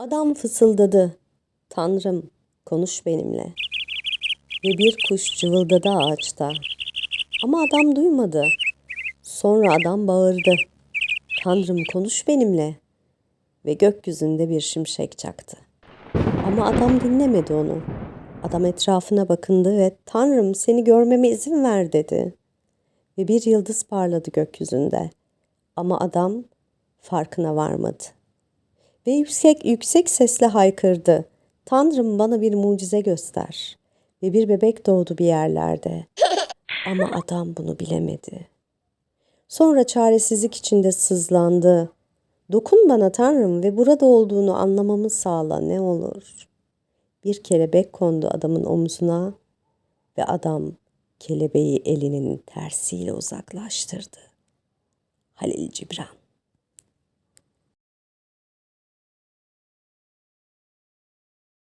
Adam fısıldadı. Tanrım, konuş benimle. Ve bir kuş cıvıldadı ağaçta. Ama adam duymadı. Sonra adam bağırdı. Tanrım konuş benimle. Ve gökyüzünde bir şimşek çaktı. Ama adam dinlemedi onu. Adam etrafına bakındı ve Tanrım seni görmeme izin ver dedi. Ve bir yıldız parladı gökyüzünde. Ama adam farkına varmadı. Ve yüksek yüksek sesle haykırdı. Tanrım bana bir mucize göster. Ve bir bebek doğdu bir yerlerde. Ama adam bunu bilemedi. Sonra çaresizlik içinde sızlandı. Dokun bana Tanrım ve burada olduğunu anlamamı sağla ne olur. Bir kelebek kondu adamın omzuna ve adam kelebeği elinin tersiyle uzaklaştırdı. Halil Cibran